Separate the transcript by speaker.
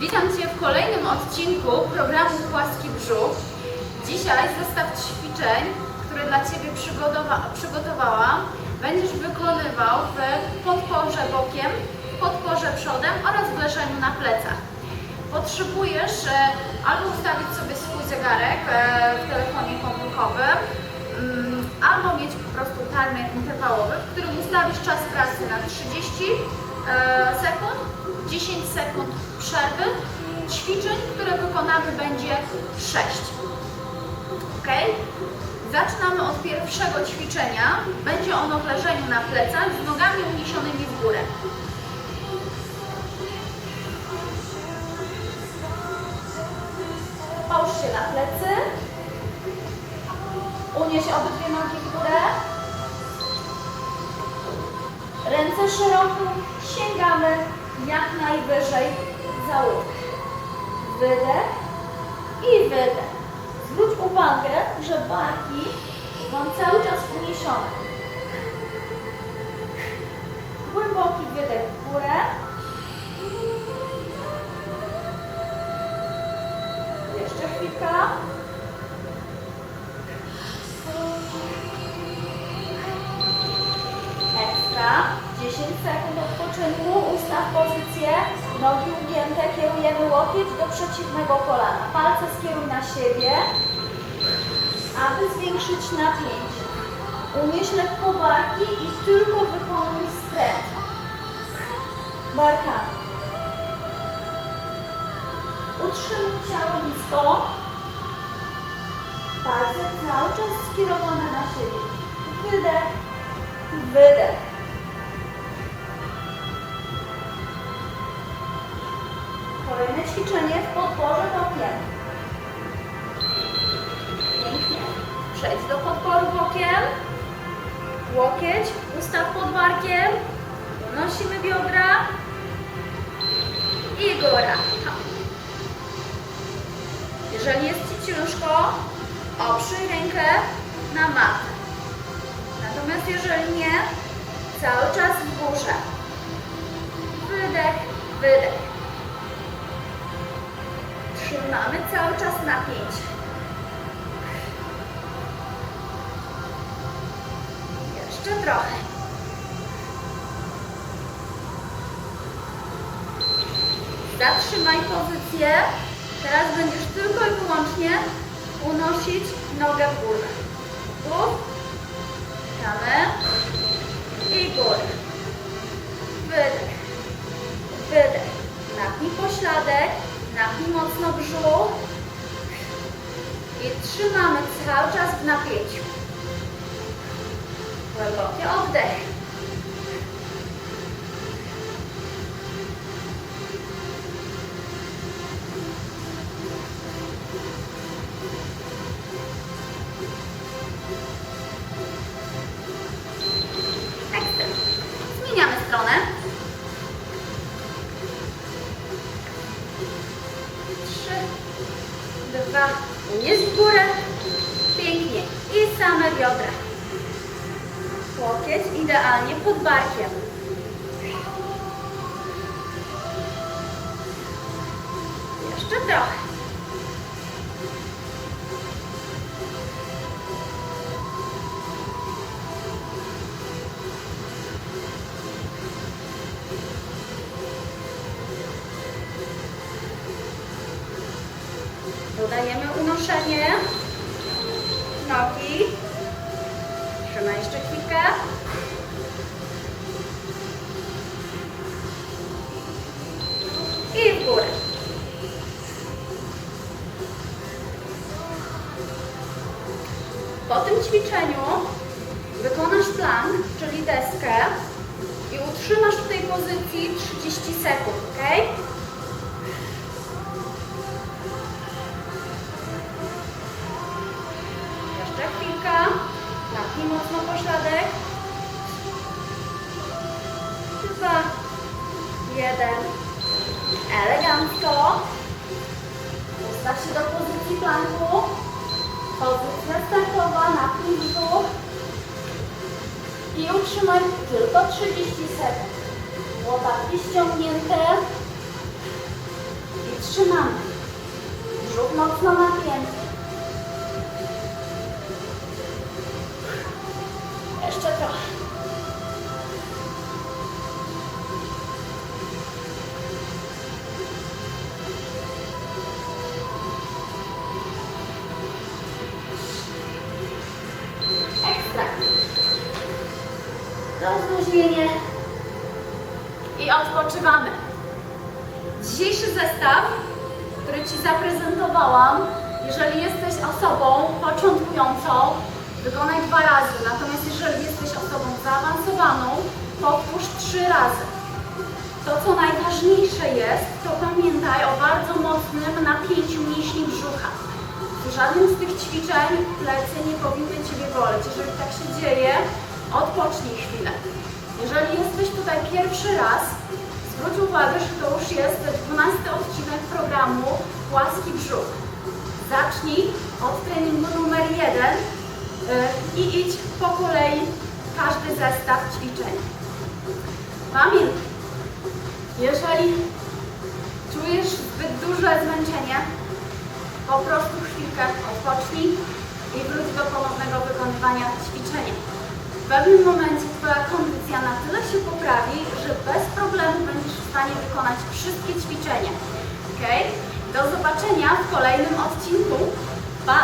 Speaker 1: Witam Cię w kolejnym odcinku programu Płaski Brzuch. Dzisiaj zestaw ćwiczeń, który dla Ciebie przygotowa- przygotowałam, będziesz wykonywał w podporze bokiem, podporze przodem oraz w na plecach. Potrzebujesz e, albo ustawić sobie swój zegarek e, w telefonie komórkowym, mm, albo mieć po prostu timer interwałowy, w którym ustawisz czas pracy na 30 e, sekund, 10 sekund przerwy. Ćwiczeń, które wykonamy będzie 6. Ok? Zaczynamy od pierwszego ćwiczenia. Będzie ono w leżeniu na plecach z nogami uniesionymi w górę. Połóż się na plecy. Unieś obydwie nogi w górę. Ręce szeroko sięgamy jak najwyżej za łódź. Wydech i wydech. Zwróć uwagę, że barki mam cały czas uniesione. Głęboki wydech w górę. Jeszcze chwilka. Ekstra. 10 sekund odpoczynku. Nogi ugięte. Kierujemy łokieć do przeciwnego kolana. Palce skieruj na siebie, aby zwiększyć napięcie. Unieś lekko barki i tylko wykonuj skręt. Barkami. Utrzymuj ciało nisko. Palce cały czas skierowane na siebie. Wydech, wydech. Ćwiczenie w podporze bokiem. Pięknie. Przejdź do podporu bokiem. Łokieć, ustaw pod barkiem. Unosimy biodra. I góra. Jeżeli jest Ci ciężko, oprzyj rękę na matę. Natomiast jeżeli nie, cały czas w górze. Wydech, wydech. Trzymamy cały czas napięcie. Jeszcze trochę. Zatrzymaj pozycję. Teraz będziesz tylko i wyłącznie unosić nogę w górę. Tu. Kamy. Trzymamy cały czas w napięciu. Głęboki oddech. Dwa, unieś w górę. Pięknie. I same biodra. Łokieć idealnie pod barkiem. Jeszcze trochę. Dodajemy unoszenie nogi. Trzymaj jeszcze chwilkę. I w górę. Po tym ćwiczeniu wykonasz plank, czyli deskę i utrzymasz w tej pozycji 30 sekund, ok? Jeszcze chwilka. Napnij mocno pośladek. Dwa, jeden. Elegancko. Ustaw się do pozycji planku. Pozycja startowa, napnij brzuch. I utrzymaj tylko 30 sekund. Łopatki ściągnięte. I Trzymamy. Brzuch mocno napięty. Rozluźnienie i odpoczywamy. Dzisiejszy zestaw, który Ci zaprezentowałam, jeżeli jesteś osobą początkującą, wykonaj dwa razy. Natomiast jeżeli jesteś osobą zaawansowaną, powtórz trzy razy. To, co najważniejsze jest, to pamiętaj o bardzo mocnym napięciu mięśni brzucha. W żadnym z tych ćwiczeń plecy nie powinny Ciebie boleć. Jeżeli tak się dzieje, odpocznij chwilę. Jeżeli jesteś tutaj pierwszy raz, zwróć uwagę, że to już jest 12 odcinek programu Płaski Brzuch. Zacznij od treningu numer 1 i idź po kolei każdy zestaw ćwiczeń. Pamiętaj, jeżeli czujesz zbyt duże zmęczenie, po prostu chwilkę odpocznij i wróć do ponownego wykonywania ćwiczenia. W pewnym momencie Twoja kondycja na tyle się poprawi, że bez problemu będziesz w stanie wykonać wszystkie ćwiczenia. Ok? Do zobaczenia w kolejnym odcinku. Pa!